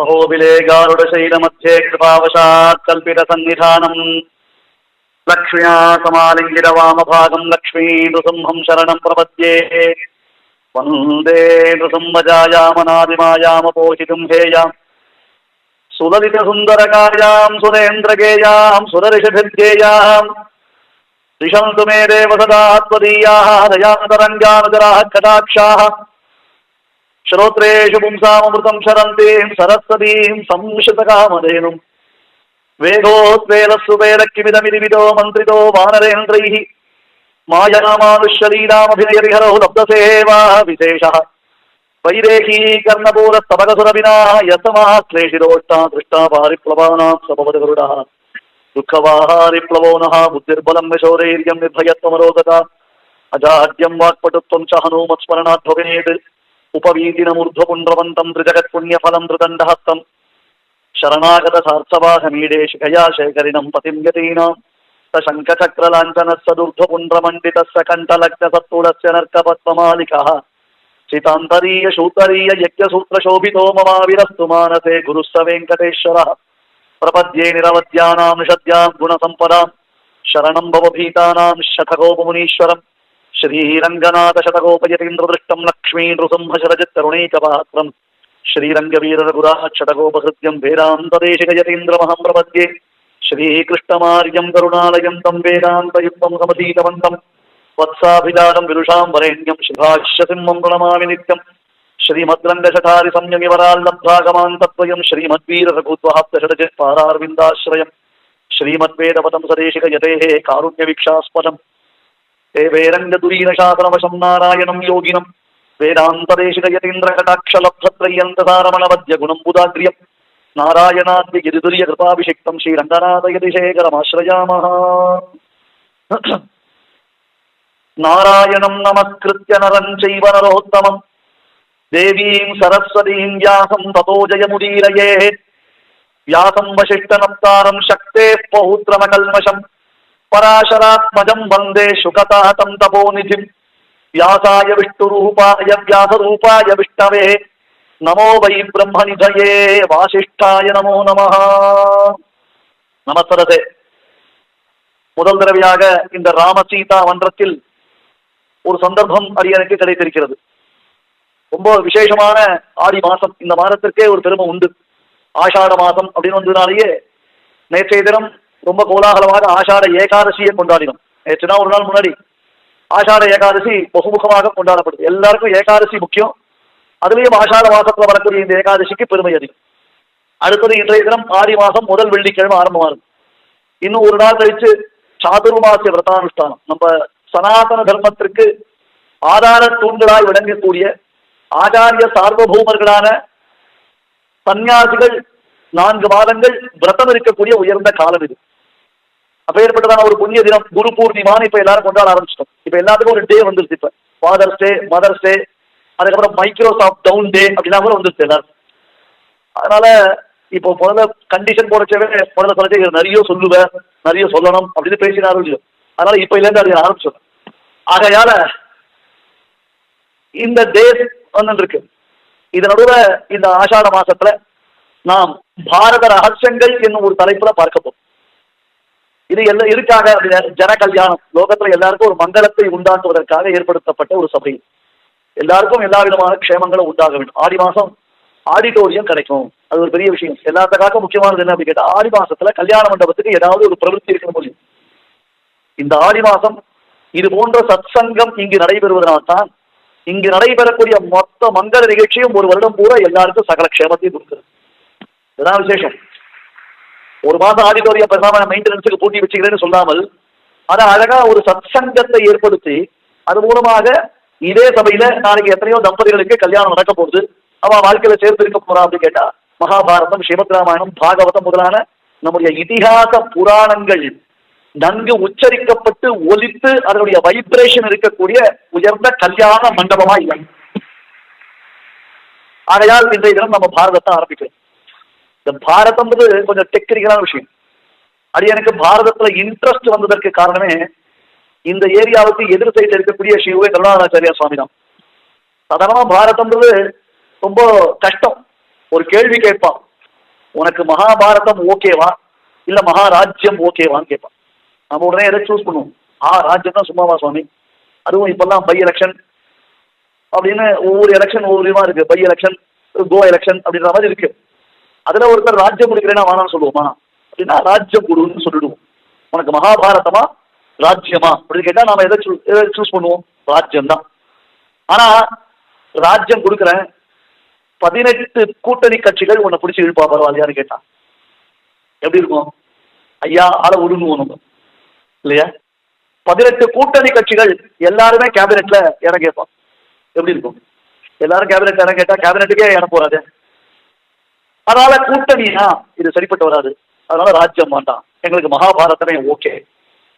अहोबिलेगारुडशैलमध्ये कृपावशात् कल्पितसन्निधानम् लक्ष्म्या समालिङ्गितवामभागम् लक्ष्मीन्दुसिंहम् शरणम् प्रपद्ये। वन्दे नृसिंहजायामनादिमायामपोषितुम् हेयाम् सुललितसुन्दरकार्याम् सुरेन्द्रगेयाम् सुरऋषभिर्गेयाम् दिशन्तु मे देव सदा त्वदीयाः दयातरङ्गानुजराः कटाक्षाः శ్రోత్రేషు పుంసామృతం శరంతీం సరస్వతీం సంశతకామధేనుం. వేగోద్వేలస్సు వేలక్కిమిదమిదిమిదో మంత్రితో వానరేంద్రై. మాయామానుష్యలీలామభినయరిహరౌ లబ్ధసేవా విశేష. వైదేహీకర్ణపూరస్తవకసురవినాయసమాశ్లేషిరోష్టా దృష్టా పారిప్లవానాం సపవదగరుడ దుఃఖవాహారిప్లవో నః బుద్ధిర్బలం విశౌరైర్యం నిర్భయత్వమరోదక అజాడ్యం వాక్పటుత్వం చ హనూమత్స్మరణాద్భవేత్ ఉపవీతినమూర్ధ్వపుండ్రవంతం త్రిజగత్పుణ్యఫలం త్రిదండహస్తం శరణాగత సార్థవాహమీడే శిఖయా శేఖరిణం పతిం గతీనాం శంఖచక్రలాంఛనస్స దుర్ధ్వపుండ్రమండితస్స కంఠలగ్నసత్తుడస్య నర్కపద్మమాలికः. చితాంతరీయ శూతరీయ యజ్ఞసూత్రశోభితో మమావిరస్తు మానసే గురుస్స వెంకటేశ్వరः ప్రపద్యే నిరవద్యానాం నిషద్యాం గుణసంపదాం. శరణం భవభీతానాం శతగోపమునీశ్వరం गुणसम्पदाम् शरणम् भवभीतानाम् शठकोपमुनीश्वरम् श्रीरङ्गनाथशतकोपयतीन्द्रदृष्टम् लक्ष्मी नृसिंहशरजित्तरुणैकपात्रम् श्रीरङ्गवीररघुराक्षटकोपहृत्यम् वेदान्तदेशिकयतीन्द्रमहम् प्रपद्ये श्रीकृष्णमार्यम् करुणालयम् तम् वेदान्तयुक्तम् समधीतवन्तम् वत्साभिजातम् विदुषाम् वरेण्यम् शिभाष्यसिंहम् प्रणमामि नित्यम् श्रीमद्रङ्गशठारि संयमिवराल्लब्धागमान् तत्त्वयम् श्रीमद्वीररघुत्वहाप्तषडजित् पारार्विन्दाश्रयम् श्रीमद्वेदपदम् सदेशिकयतेः कारुण्यवीक्षास्पदम् ദേവേരംഗതുരീനശാസനവശം നാരായണം യോഗിനം വേദാന്തദേശികയതീന്ദ്രകടാക്ഷലബ്ധത്രയന്തസാരമണവദ്യ ഗുണം ബുധാഗ്രിയം നാരായണാദ്യ ഗിരിതുര്യ കൃപാഭിഷിക്തം ശ്രീരംഗനാഥയതിശേഖരമാശ്രയാമഹ നാരായണം നമസ്കൃത്യ നരം ചൈവ നരോത്തമം ദേവീം സരസ്വതീം വ്യാസം തതോ ജയമുദീരയേ വ്യാസം വശിഷ്ടനപ്താരം ശക്തേ പൗത്രമകൽമശം பராசராத்மஜம் வந்தே சுகதாஹதம் தபோநிதிம் வியாசாய விஷ்ணு விஷ்ணுரூபாய வியாசரூபாய விஷ்ணவே நமோ வை பிரம்மனிதயே வாசிஷ்டாய நமோ நம நமஸ்தரதே முதல் தடவையாக இந்த ராமசீதா மன்றத்தில் ஒரு சந்தர்ப்பம் அடியனுக்கு கிடைத்திருக்கிறது. ரொம்ப விசேஷமான ஆடி மாசம். இந்த மாதத்திற்கே ஒரு பெருமை உண்டு. ஆஷாட மாசம் அப்படின்னு வந்ததுனாலேயே நேற்றைய தினம் ரொம்ப கோலாகலமாக ஆஷாட ஏகாதசியை கொண்டாடினோம். நேற்றுனா ஒரு நாள் முன்னாடி ஆஷாட ஏகாதசி பகுமுகமாக கொண்டாடப்படுது எல்லாருக்கும் ஏகாதசி முக்கியம். அதுலேயும் ஆஷாட மாசத்துல வரக்கூடிய இந்த ஏகாதசிக்கு பெருமை அதிகம். அடுத்தது இன்றைய தினம் ஆடி மாசம் முதல் வெள்ளிக்கிழமை ஆரம்பமாகும் இன்னும் ஒரு நாள் கழிச்சு சாதுர்மாசிய விரதானுஷ்டானம். நம்ம சனாதன தர்மத்திற்கு ஆதார தூண்களாய் விளங்கக்கூடிய ஆச்சாரிய சார்வபௌமர்களான சன்னியாசிகள் நான்கு மாதங்கள் விரதம் இருக்கக்கூடிய உயர்ந்த காலம் இது. அப்பேற்பட்டதான ஒரு புண்ணிய தினம் குரு பூர்ணிமான்னு இப்ப எல்லாரும் கொண்டாட ஆரம்பிச்சிட்டோம். இப்ப எல்லாத்துக்கும் ஒரு டே வந்துருச்சு இப்ப. ஃபாதர்ஸ் டே மதர்ஸ் டே அதுக்கப்புறம் மைக்ரோசாஃப்ட் டவுன் டே அப்படிலாம் கூட வந்துருச்சு எல்லாரும் அதனால இப்போ முதல்ல கண்டிஷன் போடச்சவே முதல்ல சொல்லிட்டு நிறைய சொல்லுவேன் நிறைய சொல்லணும் அப்படின்னு பேசினாரும் இல்லையோ. அதனால இப்ப இருந்து அது ஆரம்பிச்சோம் ஆகையால இந்த டேஸ் வந்து இருக்கு. இது நடுவில் இந்த ஆஷாட மாசத்துல நாம் பாரத ரகசியங்கள் என்னும் ஒரு தலைப்புல பார்க்க போறோம். இது எல்லாம் இருக்காக ஜன கல்யாணம் லோகத்துல எல்லாருக்கும் ஒரு மங்களத்தை உண்டாக்குவதற்காக ஏற்படுத்தப்பட்ட ஒரு சபை. எல்லாருக்கும் எல்லா விதமான க்ஷேமங்களும் உண்டாக வேண்டும். ஆடி மாசம் ஆடிட்டோரியம் கிடைக்கும். அது ஒரு பெரிய விஷயம். எல்லாத்துக்காக முக்கியமானது என்ன அப்படின்னு கேட்டா ஆடி மாசத்துல கல்யாண மண்டபத்துக்கு ஏதாவது ஒரு பிரவೃತ್ತಿ இருக்க முடியும் இந்த ஆடி மாசம் இது போன்ற சத் சங்கம் இங்கு நடைபெறுவதனால்தான் இங்கு நடைபெறக்கூடிய மொத்த மங்கள நிகழ்ச்சியும் ஒரு வருடம் பூரா எல்லாருக்கும் சகல க்ஷேமத்தையும் கொடுக்குது இதுதான் விசேஷம். ஒரு மாசம் ஆடிட்டோரியம் பேசாம மெயின்டெனன்ஸுக்கு பூட்டி வச்சுக்கிறேன்னு சொல்லாமல் அதை அழகா ஒரு சத்சங்கத்தை ஏற்படுத்தி அது மூலமாக இதே சபையில நாளைக்கு எத்தனையோ தம்பதிகளுக்கு கல்யாணம் நடக்க போகுது. அவன் வாழ்க்கையில சேர்த்து இருக்க போறா அப்படின்னு கேட்டா மகாபாரதம் ஸ்ரீமத் ராமாயணம் பாகவதம் முதலான நம்முடைய இதிகாச புராணங்கள் நன்கு உச்சரிக்கப்பட்டு ஒலித்து அதனுடைய வைப்ரேஷன் இருக்கக்கூடிய உயர்ந்த கல்யாண மண்டபமா இல்லை. ஆகையால் இன்றைய தினம் நம்ம பாரதத்தை ஆரம்பிக்கிறோம். இந்த பாரதம்ன்றது கொஞ்சம் டெக்னிக்கலான விஷயம். அது எனக்கு பாரதத்துல இன்ட்ரெஸ்ட் வந்ததற்கு காரணமே இந்த ஏரியாவுக்கு எதிர் சைடு இருக்கக்கூடிய சிவே கருணாராச்சாரியா சுவாமி தான் சாதாரணமா பாரதம்ன்றது ரொம்ப கஷ்டம். ஒரு கேள்வி கேட்பான். உனக்கு மகாபாரதம் ஓகேவா இல்ல மகாராஜ்யம் ஓகேவான்னு கேட்பான். நம்ம உடனே எதை சூஸ் பண்ணுவோம்? ஆ ராஜ்யம் தான் சும்மாவா சுவாமி? அதுவும் இப்பெல்லாம் பை எலெக்ஷன் அப்படின்னு ஒவ்வொரு எலெக்ஷன் ஒவ்வொரு விதமா இருக்கு. பை எலெக்ஷன் கோ எலெக்ஷன் அப்படின்ற மாதிரி இருக்கு. அதுல ஒருத்தர் ராஜ்யம் கொடுக்குறேன்னா வேணாம்னு சொல்லுவோமா? அப்படின்னா ராஜ்யம் கொடுன்னு சொல்லிடுவோம். உனக்கு மகாபாரதமா? ராஜ்யமா? அப்படின்னு கேட்டா நாம எதை சூ- எதை சூஸ் பண்ணுவோம்? ராஜ்யம் தான் ஆனா ராஜ்யம் கொடுக்குறேன். பதினெட்டு கூட்டணி கட்சிகள் உன்னை பிடிச்சி இழுப்பா பரவாயில்லையான்னு கேட்டான் எப்படி இருக்கும்? ஐயா ஆள விடுணுவோம் நம்ம. இல்லையா? பதினெட்டு கூட்டணி கட்சிகள் எல்லாருமே கேபினெட்ல இடம் கேட்பான். எப்படி இருக்கும்? எல்லாரும் கேபினெட் இடம் கேட்டா கேபினெட்டுக்கே இடம் போறாது. அதனால கூட்டணினா இது சரிப்பட்டு வராது. அதனால ராஜ்யம் வேண்டாம். எங்களுக்கு மகாபாரதமே ஓகே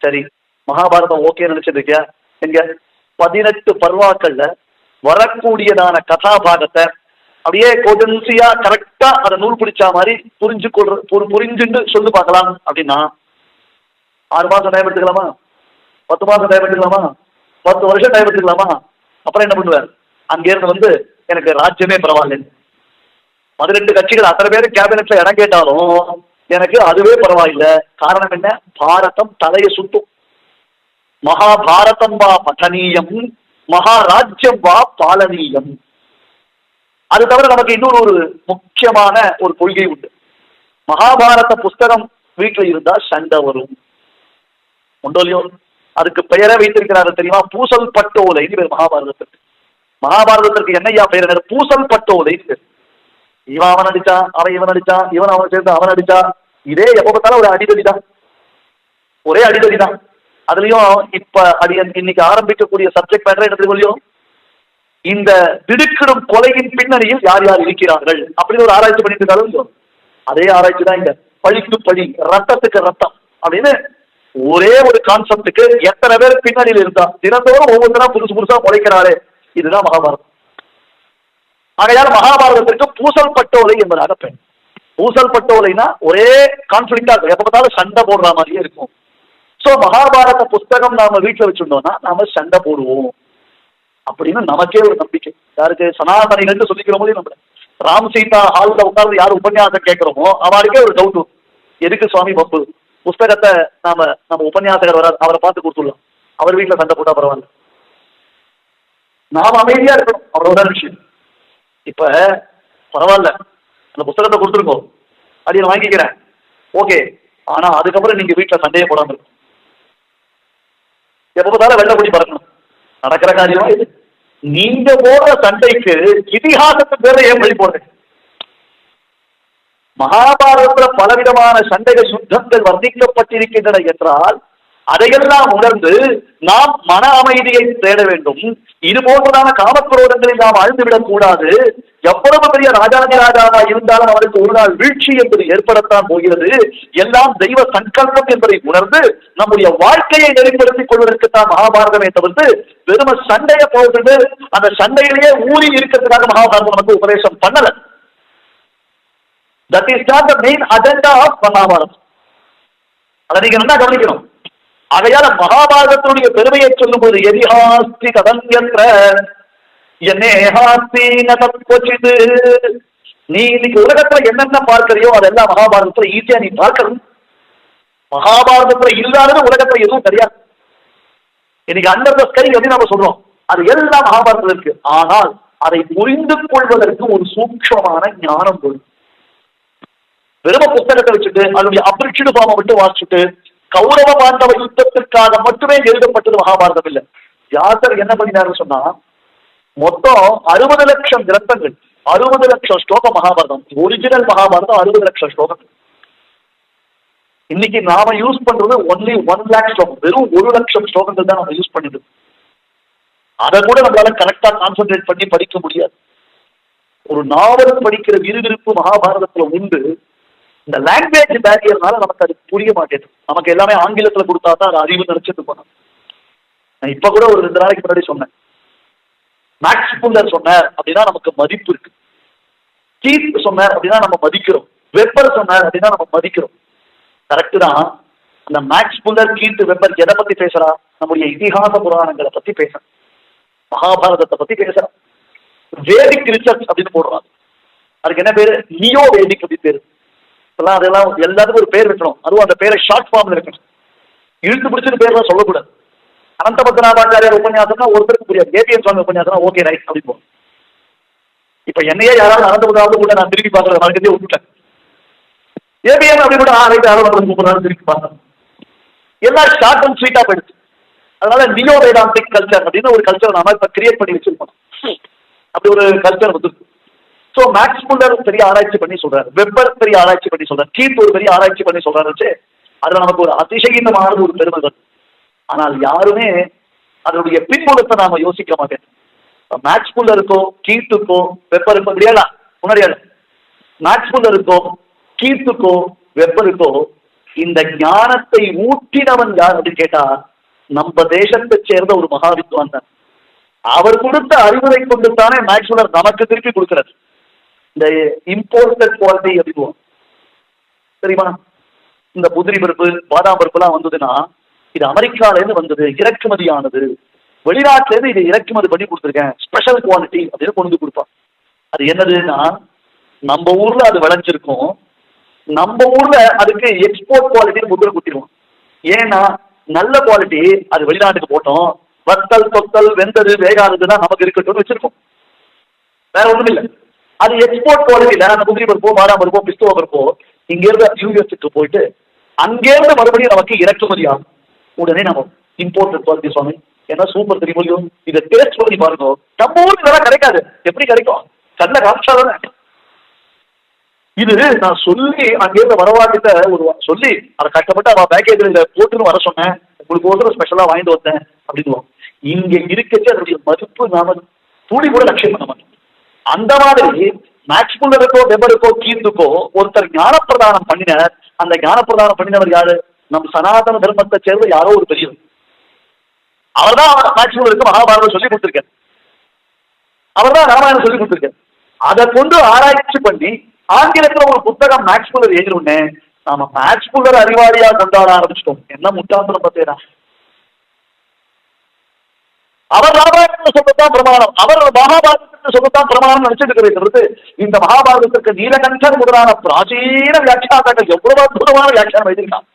சரி மகாபாரதம் ஓகே நினைச்சிட்டு எங்க பதினெட்டு பருவாக்கள்ல வரக்கூடியதான கதாபாகத்தை அப்படியே கொடன்சியா கரெக்டா அதை நூல் பிடிச்சா மாதிரி புரிஞ்சு கொள்ற புரி- புரிஞ்சுண்டு சொல்லு பார்க்கலாம் அப்படின்னா ஆறு மாசம் டைம் எடுத்துக்கலாமா? பத்து மாசம் டைம் எடுத்துக்கலாமா? பத்து வருஷம் டைம் எடுத்துக்கலாமா? அப்புறம் என்ன பண்ணுவார்? அங்கிருந்து வந்து எனக்கு ராஜ்யமே பரவாயில்லைன்னு. பதினெட்டு கட்சிகள் அத்தனை பேர் கேபினட்ல இடம் கேட்டாலும் எனக்கு அதுவே பரவாயில்ல. காரணம் என்ன? பாரதம் தலையை சுத்தும். மகாபாரதம் வா பதனீயம் மகாராஜ்யம் வா பாலனீயம். அது தவிர நமக்கு இன்னொரு ஒரு முக்கியமான ஒரு கொள்கை உண்டு. மகாபாரத புஸ்தகம் வீட்டில் இருந்தா சண்டை வரும். உண்டோ அதுக்கு பெயரை வைத்திருக்கிறாரு தெரியுமா? பூசல் பட்டோலை பேர் மகாபாரதத்திற்கு. மகாபாரதத்திற்கு என்னையா பெயர்? பூசல் பட்டோலை பேர். இவன் அவன் அடிச்சா அவன் இவன் அடிச்சா இவன் அவன் சேர்ந்து அவன் அடிச்சா இதே எப்ப பார்த்தாலும் ஒரு அடிதடி தான் ஒரே அடிதடி தான் அதுலயும் இப்ப அடி இன்னைக்கு ஆரம்பிக்கக்கூடிய சப்ஜெக்ட் மேட்டர் என்ன தெரியும் இந்த திடுக்கிடும் கொலையின் பின்னணியில் யார் யார் இருக்கிறார்கள்? அப்படின்னு ஒரு ஆராய்ச்சி பண்ணிட்டு இருக்காலும் அதே ஆராய்ச்சி தான் இங்க பழிக்கு பழி ரத்தத்துக்கு ரத்தம் அப்படின்னு ஒரே ஒரு கான்செப்டுக்கு எத்தனை பேர் பின்னணியில் இருந்தா? தினந்தோறும் ஒவ்வொருத்தரா புதுசு புதுசா உழைக்கிறாரு. இதுதான் மகாபாரதம். ஆகையால் மகாபாரதத்திற்கு பூசல் பட்டோலை என்பதாக பெண். பூசல் பட்டோலைனா ஒரே கான்ஃபிளிக்டா இருக்கும். எப்ப பார்த்தாலும் சண்டை போடுற மாதிரியே இருக்கும். சோ மகாபாரத புஸ்தகம் நாம வீட்டுல வச்சிருந்தோம்னா நாம சண்டை போடுவோம். அப்படின்னு நமக்கே ஒரு நம்பிக்கை. யாருக்கு? சனாதனிகள் சொல்லிக்கிற போதே நம்ம ராம் சீதா ஹாலில் உட்கார்ந்து யார் உபன்யாசம் கேட்கிறோமோ அவருக்கே ஒரு டவுட் எதுக்கு சுவாமி பப்பு புஸ்தகத்தை நாம நம்ம உபன்யாசகர் வர அவரை பார்த்து கொடுத்துடலாம். அவர் வீட்டுல சண்டை போட்டா பரவாயில்ல. நாம் அமைதியா இருக்கணும். அவ்வளவுதான் விஷயம். இப்ப பரவாயில்ல. அந்த புஸ்தகத்தை கொடுத்துருக்கோம். அதை நான் வாங்கிக்கிறேன். ஓகே. ஆனா அதுக்கப்புறம் நீங்க வீட்டுல சண்டையே போடாம இருக்கும் எப்ப பார்த்தாலும் வெள்ள குடி பறக்கணும். நடக்கிற காரியமா இது. நீங்க போடுற சண்டைக்கு இதிகாசத்து பேர்ல ஏன் வழி போடுறேன் மகாபாரதத்துல பலவிதமான சண்டைகள் சுத்தங்கள் வர்ணிக்கப்பட்டிருக்கின்றன என்றால் அதையெல்லாம் உணர்ந்து நாம் மன அமைதியை தேட வேண்டும். இது போன்றதான காமக்ரோதங்களில் நாம் அழுந்துவிடக் கூடாது. எவ்வளவு பெரிய ராஜாதி ராஜாவா இருந்தாலும் அவருக்கு ஒரு நாள் வீழ்ச்சி என்பது ஏற்படத்தான் போகிறது. எல்லாம் தெய்வ சங்கல்பம் என்பதை உணர்ந்து நம்முடைய வாழ்க்கையை நெறிப்படுத்திக் கொள்வதற்குத்தான் மகாபாரதமே தவிர்த்து வெறும சண்டையை போட்டு அந்த சண்டையிலேயே ஊறி இருக்கிறதுக்காக மகாபாரதம் நமக்கு உபதேசம் பண்ணல. That is not the main agenda of Mahabharatam. அதை நீங்க நல்லா கவனிக்கணும். ஆகையால மகாபாரதத்தினுடைய பெருமையை சொல்லும்போது எதிஹாஸ்தி கதன்யன்ற என்னேஹாஸ்தி நதத்வச்சித் நீ இன்னைக்கு உலகத்துல என்னென்ன பார்க்கறியோ அதெல்லாம் மகாபாரதத்துல ஈஸியா நீ பார்க்கணும். மகாபாரதத்துல இல்லாதது உலகத்துல எதுவும் கிடையாது. இன்னைக்கு அண்டர் த ஸ்கை அப்படின்னு நம்ம சொல்றோம்? அது எல்லாம் மகாபாரதத்தில் இருக்கு. ஆனால் அதை புரிந்து கொள்வதற்கு ஒரு சூக்ஷமான ஞானம் வேணும் வெறும புத்தகத்தை வச்சுட்டு அதனுடைய அபிரிச்சிடு ஃபார்மை விட்டு வாசிச்சுட்டு கௌரவ பாண்டவ யுத்தத்திற்காக மட்டுமே எழுதப்பட்டது மகாபாரதம் இல்லை. வியாசர் என்ன பண்ணினாருன்னு சொன்னா மொத்தம் அறுபது லட்சம் கிரந்தங்கள் அறுபது லட்சம் ஸ்லோகம் மகாபாரதம் ஒரிஜினல் மகாபாரதம் அறுபது லட்சம் ஸ்லோகம் இன்னைக்கு நாம யூஸ் பண்றது ஒன்லி ஒன் லேக் ஸ்லோகம் வெறும் ஒரு லட்சம் ஸ்லோகங்கள் தான் நம்ம யூஸ் பண்ணிடுது அதை கூட நம்மளால கரெக்டா கான்சென்ட்ரேட் பண்ணி படிக்க முடியாது. ஒரு நாவல் படிக்கிற விறுவிறுப்பு மகாபாரதத்துல உண்டு. இந்த லாங்குவேஜ் பேரியர்னால நமக்கு அது புரிய மாட்டேங்குது நமக்கு எல்லாமே ஆங்கிலத்துல கொடுத்தா தான் அது அறிவு நினைச்சிட்டு போனோம் நான் இப்ப கூட ஒரு ரெண்டு நாளைக்கு முன்னாடி சொன்னேன். மேக்ஸ் புல்லர் சொன்னார் அப்படின்னா நமக்கு மதிப்பு இருக்கு. கீத் சொன்னார் அப்படின்னா நம்ம மதிக்கிறோம். வெப்பர் சொன்னார் அப்படின்னா நம்ம மதிக்கிறோம். கரெக்டு தான். அந்த மேக்ஸ் புல்லர் கீத் வெப்பர் எதை பத்தி பேசுறா? நம்முடைய இதிகாச புராணங்களை பத்தி பேசுறா. மகாபாரதத்தை பத்தி பேசுறா. வேதிக் ரிசர்ச் அப்படின்னு போடுறாங்க. அதுக்கு என்ன பேரு? நியோ வேதிக் அப்படின்னு பேரு. அதெல்லாம் அதெல்லாம் எல்லாத்துக்கும் ஒரு பேர் இருக்கணும் அதுவும் அந்த பேரை ஷார்ட் ஃபார்ம்ல இருக்கணும் இழுத்து பிடிச்சிட்டு பேர்லாம் சொல்லக்கூடாது. அனந்த பத்மநாபாச்சாரியார் உபன்யாசம்னா ஒருத்தருக்கு புரியாது. ஏபிஎம் சுவாமி உபன்யாசம்னா ஓகே ரைட் அப்படிப்போம் இப்ப என்னையே யாராவது அனந்த கூட நான் திருப்பி பார்க்கறது மறக்கதே விட்டுட்டேன் ஏபிஎம் அப்படி கூட ஆ ரைட் யாராவது கூப்பிடுறாரு திருப்பி பார்த்தேன் எல்லாம் ஷார்ட் அண்ட் ஸ்வீட்டா போயிடுச்சு. அதனால நியோ வேதாந்திக் கல்ச்சர் அப்படின்னு ஒரு கல்ச்சர் நாம இப்ப கிரியேட் பண்ணி வச்சிருக்கோம். அப்படி ஒரு கல்ச்சர் வந்துருக்கு. சோ மேக்ஸ் புல்லர் பெரிய ஆராய்ச்சி பண்ணி சொல்றாரு. வெப்பர் பெரிய ஆராய்ச்சி பண்ணி சொல்றாரு. கீப் ஒரு பெரிய ஆராய்ச்சி பண்ணி சொல்றாரு அதுல நமக்கு ஒரு அதிசயமான ஒரு பெருமை வருது ஆனால் யாருமே அதனுடைய பின்புலத்தை நாம யோசிக்க மாட்டேன் மேக்ஸ் புல்லருக்கோ கீத்துக்கோ வெப்பருக்கோ இல்லையா? முன்னாடியாது மேக்ஸ் புல்லருக்கோ கீத்துக்கோ வெப்பருக்கோ இந்த ஞானத்தை ஊட்டினவன் யார் அப்படின்னு கேட்டா நம்ம தேசத்தை சேர்ந்த ஒரு மகாவித்வான் தான். அவர் கொடுத்த அறிவுரை கொண்டு தானே மேக்ஸ்வலர் நமக்கு திருப்பி கொடுக்கிறார். இந்த இம்போர்ட்டட் குவாலிட்டி அப்படிவோம் தெரியுமா? இந்த புதிரி பருப்பு பாதாம் பருப்புலாம் வந்ததுன்னா இது அமெரிக்கால இருந்து வந்தது இறக்குமதியானது. வெளிநாட்டுல இருந்து இது இறக்குமதி பண்ணி கொடுத்துருக்கேன். ஸ்பெஷல் குவாலிட்டி அப்படின்னு கொண்டு வந்து கொடுப்பான். அது என்னதுன்னா நம்ம ஊர்ல அது விளைஞ்சிருக்கும். நம்ம ஊர்ல அதுக்கு எக்ஸ்போர்ட் குவாலிட்டி முத்திரை குத்திடுவோம் ஏன்னா நல்ல குவாலிட்டி அது வெளிநாட்டுக்கு போட்டோம். வத்தல் தொத்தல் வெந்தது வேகாததுன்னா நமக்கு இருக்கட்டும்னு வச்சிருக்கோம். வேற ஒண்ணும் இல்லை அது எக்ஸ்போர்ட் குவாலிட்டியில அந்த முந்திரி பருப்போ பாதாம் பருப்போ பிஸ்துவ பருப்போ இங்க இருந்து யூஎஸ்க்கு போயிட்டு அங்கேருந்து மறுபடியும் நமக்கு இறக்குமதி ஆகும். உடனே நம்ம இம்போர்ட் குவாலிட்டி சுவாமி. ஏன்னா சூப்பர் தெரியும் இதை டேஸ்ட் பண்ணி பாருங்க. நம்ம ஊருக்கு இதெல்லாம் கிடைக்காது. எப்படி கிடைக்கும்? கல்ல காமிச்சாதானே இது நான் சொல்லி அங்கேருந்து வரவாக்கிட்ட ஒரு சொல்லி அதை கஷ்டப்பட்டு அவன் பேக்கேஜில் போட்டுன்னு வர சொன்னேன். உங்களுக்கு ஒரு ஸ்பெஷலாக வாங்கிட்டு வந்தேன். அப்படின்னு இங்க இருக்கச்சு அதனுடைய மதிப்பு நாம துளி கூட லட்சியம் பண்ண மாட்டோம். அந்த மாதிரி மேக்ஸ்முல்லருக்கோ வெபருக்கோ கீந்துக்கோ ஒருத்தர் ஞானப்பிரதானம் பண்ணினர். அந்த ஞானப்பிரதானம் பண்ணினவர் யாரு? நம் சனாதன தர்மத்தை சேர்ந்த யாரோ ஒரு பெரியவர். அவர் தான் மேக்ஸ்முல்லருக்கு மகாபாரதம் சொல்லி கொடுத்திருக்கார். அவர் தான் ராமாயணம் சொல்லி கொடுத்திருக்கார். அதை கொண்டு ஆராய்ச்சி பண்ணி ஆங்கிலத்துல ஒரு புத்தகம் மேக்ஸ்முல்லர் எழுதினோடனே நாம மேக்ஸ்முல்லர் அறிவாளியா கொண்டாட ஆரம்பிச்சிட்டோம். என்ன முட்டாந்திரம் பார்த்தேனா அவர் ராமாயணத்தை சொல்லத்தான் பிரமாணம். அவர் மகாபாரதத்துக்கு சொல்லத்தான் பிரமாணம் நினைச்சிட்டு இருக்கிறது இந்த மகாபாரதத்திற்கு நீலகண்டன் முதலான பிராச்சீன வியாக்கியானங்கள் எவ்வளவு அற்புதமான வியாக்கியானம் எழுதியிருக்கான்.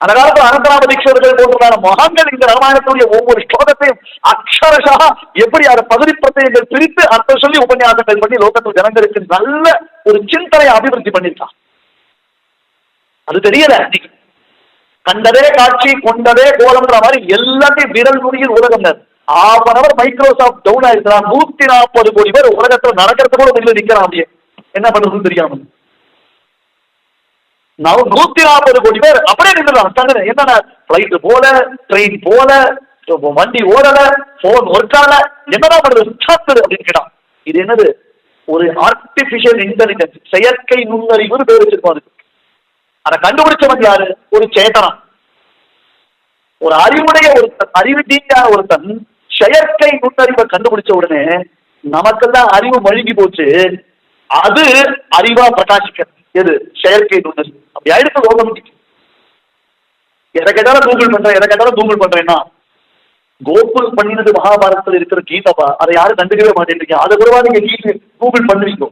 அந்த காலத்தில் அனந்தராம தீட்சர்கள் போன்றதான மகான்கள் இந்த ராமாயணத்துடைய ஒவ்வொரு ஸ்லோகத்தையும் அக்ஷரஷா எப்படி அதை பகுதி பிரத்யங்கள் பிரித்து அர்த்தம் சொல்லி உபன்யாசங்கள் பண்ணி லோகத்தில் ஜனங்களுக்கு நல்ல ஒரு சிந்தனை அபிவிருத்தி பண்ணியிருக்கான். அது தெரியல. கண்டதே காட்சி கொண்டதே கோலம்ன்ற மாதிரி எல்லாத்தையும் விரல் நுனியில் உலகம் half an hour Microsoft down ஆயிருக்கிறான் நூத்தி நாற்பது கோடி பேர் உலகத்துல நடக்கிறது கூட வெளியில நிக்கிறான் அப்படியே. என்ன பண்றதுன்னு தெரியாம. நான் நூத்தி நாற்பது கோடி பேர் அப்படியே நின்றுலாம் தங்க என்னென்ன பிளைட் போல ட்ரெயின் போல வண்டி ஓடல போன் ஒர்க் ஆகல. என்னதான் பண்றது? சாத்துது அப்படின்னு கேட்டான். இது என்னது? ஒரு ஆர்டிபிஷியல் இன்டெலிஜென்ஸ் செயற்கை நுண்ணறிவுன்னு பேர் வச்சிருக்கோம் அதுக்கு அதை கண்டுபிடிச்சவன் யாரு? ஒரு சேதனா ஒரு அறிவுடைய ஒருத்தன் அறிவு டீக்கான ஒருத்தன் செயற்கை நுண்ணறிவை கண்டுபிடிச்ச உடனே நமக்கெல்லாம் அறிவு மழுங்கி போச்சு. அது அறிவா பிரகாசிக்கிறது எது? செயற்கை நுண்ணறிவு. அப்படி ஆயிடுச்சு லோகம் எதை கேட்டாலும் கூகுள் பண்றேன் எதை கேட்டாலும் கூகுள் பண்றேன்னா கோகுல் பண்ணினது மகாபாரதத்தில் இருக்கிற கீதாப்பா அதை யாரும் கண்டுக்கவே மாட்டேன்றீங்க. அதை கூடவா நீங்க கூகுள் பண்ணுவீங்க?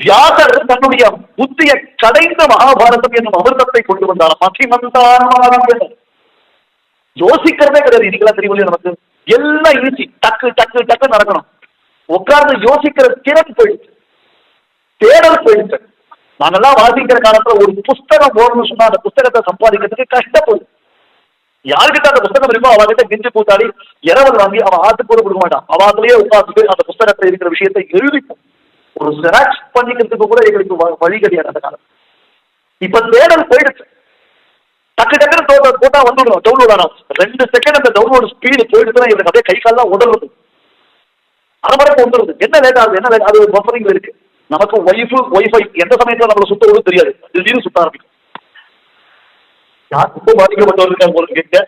வியாசர் தன்னுடைய புத்திய கடைந்த மகாபாரதம் என்னும் அமிர்தத்தை கொண்டு வந்தார் மதிமந்தான யோசிக்கிறதே கிடையாது. இன்னைக்கெல்லாம் தெரியவில்லை நமக்கு? எல்லாம் ஈஸி டக்கு டக்கு டக்கு நடக்கணும். உட்கார்ந்து யோசிக்கிற திறன் போயிடுச்சு. தேடல் போயிடுச்சு. நாங்கெல்லாம் வாசிக்கிற காலத்துல ஒரு புஸ்தகம் போடணும்னு சொன்னா அந்த புஸ்தகத்தை சம்பாதிக்கிறதுக்கு கஷ்டப்படும். யாருக்கிட்ட அந்த புஸ்தகம் இருக்கோ அவகிட்ட கெஞ்சு கூத்தாடி இரவல் வாங்கி அவன் ஆத்து கூட கொடுக்க மாட்டான். அவாத்துலயே உட்காந்துட்டு அந்த புஸ்தகத்தில் இருக்கிற விஷயத்தை எழுதிப்போம். ஒரு ஜெராக்ஸ் பண்ணிக்கிறதுக்கு கூட எங்களுக்கு வழி கிடையாது அந்த காலம் இப்ப தேடல் போயிடுச்சு. டக்கு டக்குனு போட்டா வந்துடும். டவுன்லோட் ஆனா ரெண்டு செகண்ட் அந்த டவுன்லோட் ஸ்பீடு போயிடுச்சுன்னா இவருக்கு அப்படியே கை கால்லாம் உடலுது அது மாதிரி வந்துருது. என்ன லேட் ஆகுது? என்ன அது பஃபரிங் இருக்கு. நமக்கு ஒய்ஃபு ஒய்ஃபை எந்த சமயத்துல நம்மள சுத்த விடும் தெரியாது. திடீர்னு சுத்த ஆரம்பிக்கும். யாருக்கும் பாதிக்கப்பட்டவர்கள் போல கேட்க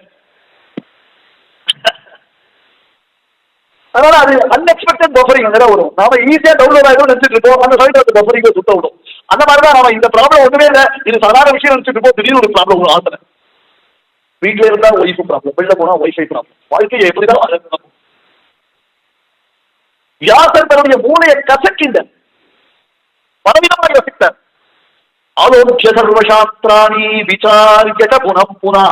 அதனால அது அன்எக்ஸ்பெக்டட் பஃபரிங் வந்து வரும். நாம ஈஸியா டவுன்லோட் ஆகிடும் நினைச்சிட்டு இருப்போம். அந்த சைடு அந்த பஃபரிங் சுத்த விடும். அந்த மாதிரி தான் நம்ம இந்த ப்ராப்ளம் ஒண்ணுமே இல்லை. இது சாதாரண விஷயம் நினைச்சிட்டு இருப்போம். திடீர்னு ஒரு ப்ராப்ளம் வரும் ஆத்துல. வீட்டுல இருந்தா ஒய்ஃபு ப்ராப்ளம் வெளில போனா ஒய்ஃபை ப்ராப்ளம் வாழ்க்கையை எப்படிதான் வியாசர் தன்னுடைய மூளையை கசக்கின்ற பலவிதமாக யோசித்தார். ஆலோக்கிய சர்வசாஸ்திராணி விசாரிக்க புனம் புனா.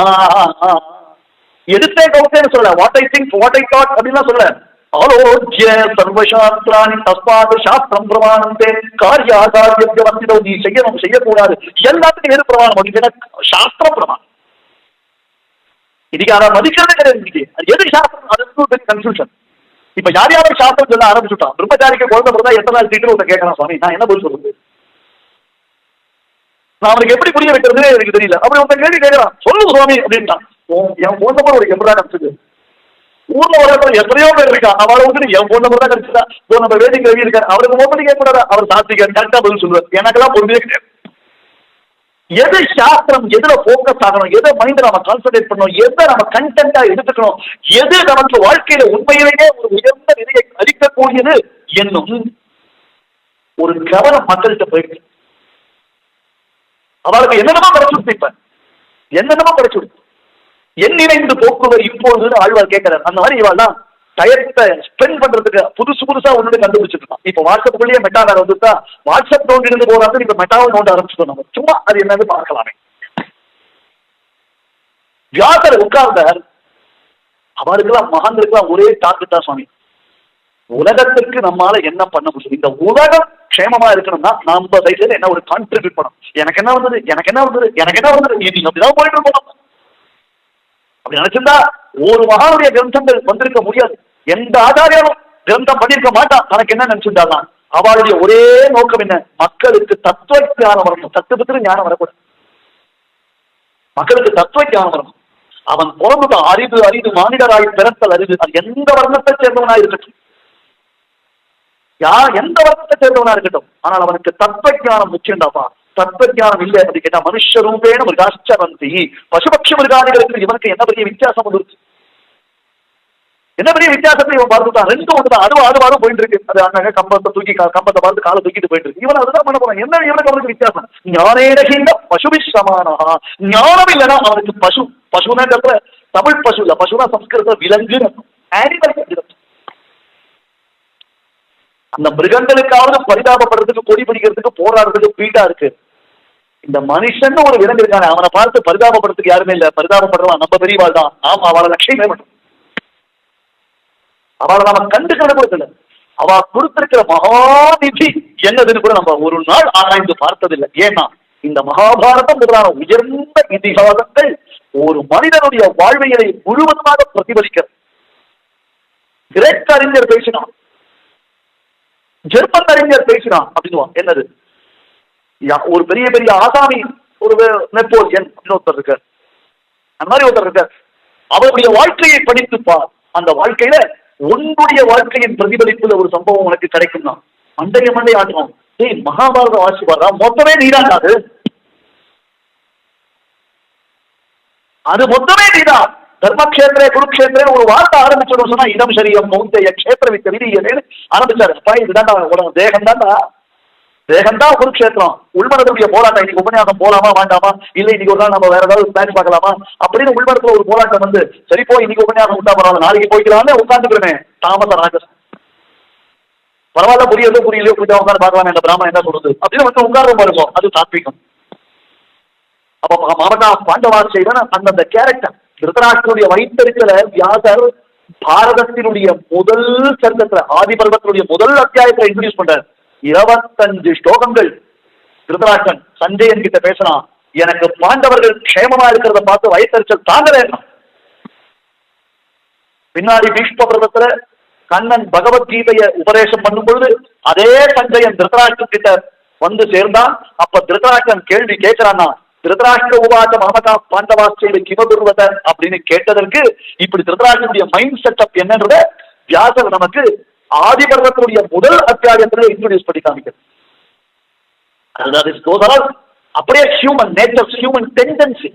எதிர்த்தே கவுத்தேன்னு சொல்ல what I think what I thought அப்படின்லாம் சொல்ல ஆலோக்கிய சர்வசாஸ்திராணி தஸ்மாத் சாஸ்திரம் பிரமாணந்தே காரியாகாரியத்தை வந்திடோ நீ செய்யணும் செய்யக்கூடாது எல்லாத்துக்கும் எது பிரமாணம் அப்படின்னா சாஸ்திர பிரமாணம் இதுக்கு அதை மதிக்கிறது கிடையாது இன்னைக்கு அது எது சாஸ்திரம் அது கன்ஃபியூஷன் இப்ப யார் யாரும் சாஸ்திரம் சொல்ல ஆரம்பிச்சுட்டான் பிரம்மச்சாரிக்கு குழந்தை பிறந்தா எத்தனை நாள் சீட்டு ஒருத்தன் கேட்கலாம் சுவாமி நான் என்ன பதில் சொல்றது நான் அவனுக்கு எப்படி புரிய வைக்கிறது எனக்கு தெரியல அப்படி ஒருத்தன் கேள்வி கேட்கறான் சொல்லு சுவாமி அப்படின்ட்டான் என் குழந்தை நம்பர் ஒரு எவ்வளோ கிடைச்சது ஊர்ல வர எத்தனையோ பேர் இருக்கா அவளை வந்து என் போன் நம்பர் தான் கிடைச்சதா? இப்போ நம்ம வேதிக்கு ரவி இருக்காரு. அவருக்கு ஃபோன் கேட்க கூடாதா அவர் சாஸ்திரிக்கார் கரெக்டா பதில் சொல்லுவார். எனக்கெல்லாம் பொறுமையே கிடையாது. எது சாஸ்திரம்? எதுல போக்கஸ் ஆகணும்? எதை மைண்ட் நம்ம கான்சென்ட்ரேட் பண்ணணும்? எதை நம்ம கண்டென்ட்டா எடுத்துக்கணும்? எது நமக்கு வாழ்க்கையில உண்மையிலேயே ஒரு உயர்ந்த நிலையை அளிக்கக்கூடியது என்னும் ஒரு கவனம் மக்கள்கிட்ட போயிடுச்சு. அவளுக்கு என்னென்னமோ கிடைச்சு இப்ப என்னென்னமோ கிடைச்சு எண்ணிணைந்து போக்குவர் இப்பொழுது ஆழ்வார் கேட்கிறார். அந்த மாதிரி இவாள்லாம் டயத்தை ஸ்பெண்ட் பண்றதுக்கு புதுசு புதுசா ஒண்ணு கண்டுபிடிச்சிட்டு இருக்கான். இப்ப வாட்ஸ்அப்புக்குள்ளேயே மெட்டா வேற வந்துட்டா வாட்ஸ்அப் நோண்டி இருந்து போறாங்க இப்ப மெட்டாவும் நோண்ட ஆரம்பிச்சிட்டோம் நம்ம. சும்மா அது என்னன்னு பார்க்கலாமே. வியாசர் உட்கார்ந்தார். அவருக்கெல்லாம் மகான்களுக்கெல்லாம் ஒரே டாக்கு தான் சுவாமி. உலகத்துக்கு நம்மால என்ன பண்ண முடியும்? இந்த உலகம் க்ஷேமமா இருக்கணும்னா நம்ம சைட்ல என்ன ஒரு கான்ட்ரிபியூட் பண்ணணும். எனக்கு என்ன வந்தது? எனக்கு என்ன வந்தது? எனக்கு என்ன வந்தது? நீங்க அப்படிதான் போயிட்டு இருக்கணும். அப்படி நினைச்சிருந்தா ஒரு மகாவுடைய கிரந்தங்கள் வந்திருக்க முடியாது. எந்த ஆச்சாரியாலும் கிரந்தம் பண்ணிருக்க மாட்டான். தனக்கு என்ன நினைச்சிருந்தாதான் அவளுடைய ஒரே நோக்கம் என்ன? மக்களுக்கு தத்துவ ஞானம் வரணும். தத்துவத்துக்கு ஞானம் வரக்கூடாது. மக்களுக்கு தத்துவ ஞானம் வரணும். அவன் பிறந்தது அறிவு அறிவு மானிடராய் பிறத்தல் அறிவு அது எந்த வர்ணத்தை சேர்ந்தவனா இருக்கட்டும். யார் எந்த வர்ணத்தை சேர்ந்தவனா இருக்கட்டும். ஆனால் அவனுக்கு தத்துவ ஞானம் முக்கியம்டாப்பா தத்துவ இல்லை அப்படி கேட்டா மனுஷ ரூபேன மிருகாச்சரந்தி. பசுபக்ஷ மிருகாதிகளுக்கு இவனுக்கு என்ன பெரிய வித்தியாசம் வந்துருக்கு என்ன பெரிய வித்தியாசத்தை இவன் பார்த்துட்டான்? ரெண்டும் ஒன்றுதான் அதுவும் அதுவும் அதுவும் போயிட்டு இருக்கு அது அங்க கம்பத்தை தூக்கி கம்பத்தை பார்த்து காலை தூக்கிட்டு போயிட்டு இருக்கு இவன் அதுதான் பண்ண போறான். என்ன இவனுக்கு அவனுக்கு வித்தியாசம்? ஞானேனகிந்த பசுபி சமானா ஞானம் இல்லைன்னா அவனுக்கு பசு பசுனா தமிழ் பசு இல்ல. பசுனா சம்ஸ்கிருத விலங்கு ஆனிமல் அந்த மிருகங்களுக்காவது பரிதாபப்படுறதுக்கு கொடி பிடிக்கிறதுக்கு போராடுறதுக்கு பீட்டா இருக்கு. இந்த மனுஷன் ஒரு விலங்கு இருக்கானே அவனை பார்த்து பரிதாபப்படுறதுக்கு யாருமே இல்ல. பரிதாபப்படுறவன் நம்ம பெரியவாள் தான். ஆமா அவளை லட்சியமே மட்டும் அவளை நம்ம கண்டு கூட இல்லை அவ கொடுத்திருக்கிற மகாநிதி என்னதுன்னு கூட நம்ம ஒரு நாள் ஆராய்ந்து பார்த்ததில்லை. ஏன்னா இந்த மகாபாரதம் முதலான உயர்ந்த இதிகாசங்கள் ஒரு மனிதனுடைய வாழ்வியலை முழுவதுமாக பிரதிபலிக்கிறது. கிரேக்க அறிஞர் பேசினான். ஜெர்மன் அறிஞர் பேசினான். அப்படின்னுவான். என்னது? ஒரு பெரிய பெரிய ஆசாமி ஒரு நெப்போலியன் அப்படின்னு ஒருத்தர் இருக்கார். அந்த மாதிரி ஒருத்தர் இருக்கார். அவருடைய வாழ்க்கையை படித்து பார். அந்த வாழ்க்கையில உன்னுடைய வாழ்க்கையின் பிரதிபலிப்புல ஒரு சம்பவம் உனக்கு கிடைக்கும் தான் மண்டைய மண்டை ஆட்டம் டேய் மகாபாரத வாசி பாடுறா மொத்தமே நீதான் அது. அது மொத்தமே நீதான் தர்மக்ஷேத்திரே குருக்ஷேத்திரே ஒரு வார்த்தை ஆரம்பிச்சிடும் சொன்னா இடம் சரீரம் மௌந்தய கஷேத்திர வித்த விதியதேன்னு ஆரம்பிச்சாரு. இதுதான் உடம்பு தேகம் தான்டா வேகந்தா குருக்ஷேத்திரம். உள்மனத்துடைய போராட்டம். இன்னைக்கு உபன்யாசம் போலாமா வேண்டாமா? இல்ல இன்னைக்கு ஒரு நாள் நம்ம வேற ஏதாவது பிளான் பார்க்கலாமா? அப்படின்னு உள்மனத்துல ஒரு போராட்டம் வந்து சரி போய் இன்னைக்கு உபன்யாசம் விட்டா பரவாயில்ல நாளைக்கு போய்க்கலாம்னு உட்காந்துக்கிறேன் தாமச ராஜஸ் பரவாயில்ல புரியலையோ புரியலையோ புரிஞ்சா உட்காந்து பார்க்கலாம் இந்த பிராமணன் என்ன சொல்றது? அப்படின்னு வந்து உட்கார பாருங்க. அது தாத்விகம் அப்ப ம- மாமனா அந்தந்த கேரக்டர் திருத்தராஷ்டிரனுடைய வயிற்றறிச்சல வியாசர் பாரதத்தினுடைய முதல் சர்க்கத்துல ஆதி பர்வத்தினுடைய முதல் அத்தியாயத்தை இன்ட்ரடியூஸ் பண்றாரு. இருபத்தஞ்சு ஸ்லோகங்கள். திருதராஷ்டிரன் சஞ்சயன் கிட்ட பேசினான் எனக்கு பாண்டவர்கள் க்ஷேமமா இருக்கிறத பார்த்து வயிற்றறிச்சல் தாங்கவே பின்னாடி பீஷ்ம பர்வத்துல கண்ணன் பகவத்கீதைய உபதேசம் பண்ணும் பொழுது அதே சஞ்சயன் திருதராஷ்டிரன் கிட்ட வந்து சேர்ந்தான். அப்ப திருதராஷ்டன் கேள்வி கேட்கிறான்னா திருதராஷ்டிர உவாச்ச மமதா பாண்டவாச்சையில கிமகுருவத அப்படின்னு கேட்டதற்கு இப்படி திருதராஷ்டனுடைய மைண்ட் செட்டப் என்னன்றத வியாசர் நமக்கு ஆதிபர்வத்தினுடைய முதல் அத்தியாயத்துல இன்ட்ரோடியூஸ் பண்ணி காமிக்கிறது. அதுதான் அப்படியே human nature human tendency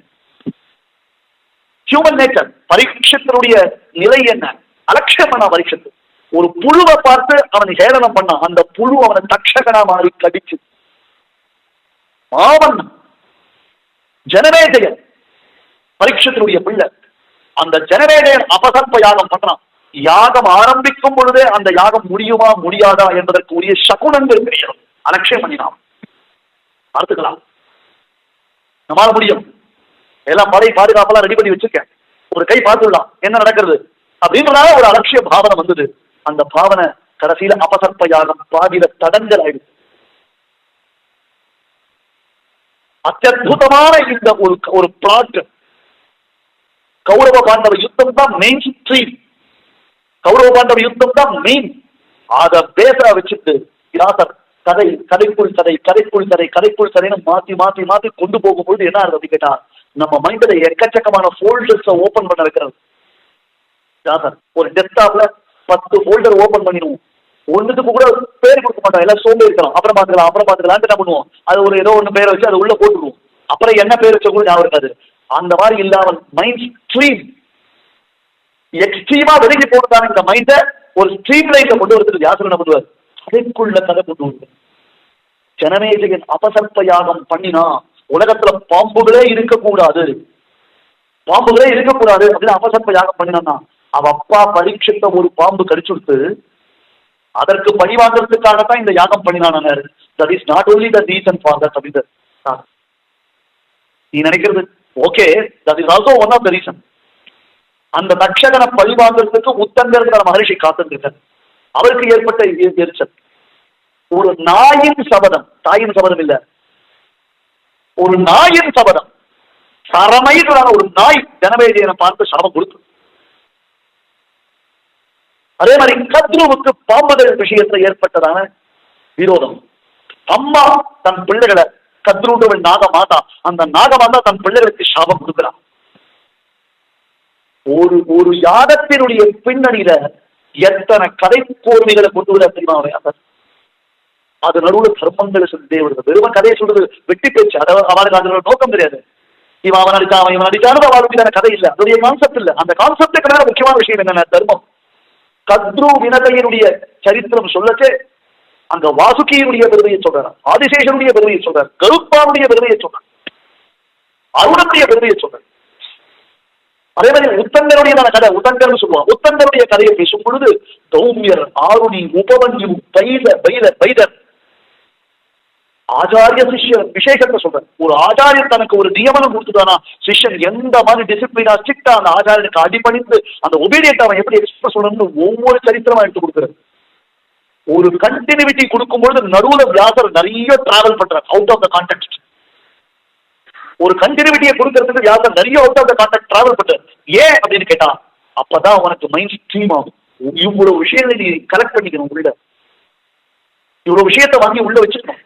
human nature பரீட்சத்தினுடைய நிலை என்ன? அலட்சியம் பண்ண பரீட்சத்து. ஒரு புழுவை பார்த்து அவன் ஹேளனம் பண்ணான் அந்த புழு அவனை தக்ஷகனா மாறி கடிச்சு. மாவன் ஜனவேஜயன் பரீட்சத்தினுடைய பிள்ளை. அந்த ஜனவேஜயன் அபசர்ப்ப யாகம் பண்றான். யாகம் ஆரம்பிக்கும் பொழுதே அந்த யாகம் முடியுமா முடியாதா என்பதற்கு உரிய சகுனங்கள் தெரியும் அலட்சியம் பண்ணினாம் பார்த்துக்கலாம். நம்மால முடியும். எல்லாம் படை பாதுகாப்பெல்லாம் ரெடி பண்ணி வச்சிருக்கேன். ஒரு கை பார்த்துடலாம். என்ன நடக்கிறது? அப்படின்றதால ஒரு அலட்சிய பாவனை வந்தது. அந்த பாவனை கடைசியில அபசற்ப பாதியில தடங்கல் ஆயிடுச்சு. அத்தியுதமான இந்த ஒரு ஒரு பிளாட் கௌரவ பாண்டவ யுத்தம் தான் மெயின் ஸ்ட்ரீம் கௌரவ பாண்டவ யுத்தம் தான் மெயின் அத பேச வச்சுட்டு வியாசர் கதை கதைக்குள் கதை கதைக்குள் கதை கதைக்குள் கதைன்னு மாத்தி மாத்தி மாத்தி கொண்டு போகும்போது என்ன ஆகுது கேட்டா நம்ம மைண்ட்ல எக்கச்சக்கமான ஃபோல்டர்ஸ் ஓபன் பண்ண வைக்கிறது. வியாசர் ஒரு டெஸ்க்டாப்ல பத்து ஃபோல்டர் ஓபன் பண்ணிடுவோம். ஒன்றுக்கு கூட பேர் கொடுக்க மாட்டோம். எல்லாம் சோம்பே இருக்கலாம். அப்புறம் பாத்துக்கலாம் அப்புறம் பாத்துக்கலாம் என்ன பண்ணுவோம். அது ஒரு ஏதோ ஒன்று பேரை வச்சு அது உள்ள போட்டுருவோம் அப்புறம் என்ன பேர் வச்ச கூட ஞாபகம் இருக்காது. அந்த மாதிரி இல்லாமல் மைண்ட் ஸ்ட்ரீம் எக்ஸ்ட்ரீமா விலகி போட்டுதான் இந்த மைண்ட ஒரு ஸ்ட்ரீம் லைட்ல கொண்டு வரதுக்கு வியாசர் என்ன பண்ணுவார் கதைக்குள்ள கதை கொண்டு வருவார் ஜனமேஜகன் அபசர்ப்ப யாகம் பண்ணினா உலகத்துல பாம்புகளே இருக்கக்கூடாது. பாம்புகளே இருக்கக்கூடாது அப்படின்னு அபசர்ப்ப யாகம் பண்ணினான்னா அவ அப்பா பரீட்சித்த ஒரு பாம்பு கடிச்சுடுத்து அதற்கு பழி வாங்குறதுக்காகத்தான் இந்த யாகம் பண்ணினான் that is not only the reason for that அப்படின்னு. நீ நினைக்கிறது? Okay that is also one of the reason அந்த தட்சகனை பழி வாங்குறதுக்கு மகரிஷி காத்திருக்கார் அவருக்கு ஏற்பட்ட எரிச்சல். ஒரு நாயின் சபதம் தாயின் சபதம் இல்ல. ஒரு நாயின் சபதம். சரமைகளான ஒரு நாய் ஜனவேதியனை பார்த்து சபம் கொடுத்து. அதே மாதிரி கத்ருவுக்கு பாம்புகள் விஷயத்துல ஏற்பட்டதான விரோதம். அம்மா தன் பிள்ளைகளை கத்ருடைய நாக மாதா அந்த நாக மாதா தன் பிள்ளைகளுக்கு சாபம் கொடுக்கிறான். ஒரு ஒரு யாகத்தினுடைய பின்னணியில எத்தனை கதை கோர்மைகளை கொண்டு வர தெரியுமா அவன் அவர் அது நடுவுல தர்மங்களை சொல்லிட்டே வருது வெறும் கதையை சொல்றது வெட்டி பேச்சு. அதாவது அவனுக்கு அதனோட நோக்கம் தெரியாது இவன் அவன் அடிச்சான் அவன் இவன் அடிச்சானது அவளுக்கு கதை இல்லை. அதனுடைய கான்செப்ட் இல்ல. அந்த கான்செப்டுக்கு மேல முக்கியமான விஷயம் என்னன்னா தர்மம். கத்ரு வினதையினுடைய சரித்திரம் சொல்லச்சே அங்க வாசுகியினுடைய பெருமையை சொல்றார். ஆதிசேஷனுடைய பெருமையை சொல்றார். கருப்பாவுடைய பெருமையை சொல்றார். அருணனுடைய பெருமையை சொல்றார். அதே மாதிரி உத்தங்கருடைய கதை உத்தங்கர்னு சொல்லுவான். உத்தங்கருடைய கதையை பேசும் பொழுது கௌமியர் ஆருணி உபவன்யு பைல பைல பைதர் ஆச்சாரிய சிஷ்யர் விசேஷத்தை சொல்றேன் ஒரு ஆச்சாரியன் தனக்கு ஒரு நியமனம் கொடுத்துட்டானா சிஷ்யன் எந்த மாதிரி டிசிப்ளினா ஸ்ட்ரிக்டா அந்த ஆச்சாரியனுக்கு அடிபணிந்து அந்த ஒபீடியன்ட் அவன் எப்படி எக்ஸ்பிரஸ் சொல்லணும்னு ஒவ்வொரு சரித்திரமா எடுத்து கொடுக்குறது ஒரு கண்டினியூட்டி கொடுக்கும்பொழுது நடுவுல வியாசர் நிறைய டிராவல் பண்றார் அவுட் ஆஃப் த கான்டெக்ட் ஒரு கண்டினியூட்டியை கொடுக்கறதுக்கு யாரும் நிறைய out of the context travel பண்றார்? ஏன் அப்படின்னு கேட்டா அப்பதான் உனக்கு மைண்ட் ஸ்ட்ரீம் ஆகும். இவ்வளவு விஷயங்களை நீ கலெக்ட் பண்ணிக்கணும் உள்ள. இவ்வளவு விஷயத்த வாங்கி உள்ள வச்சுக்கணும்.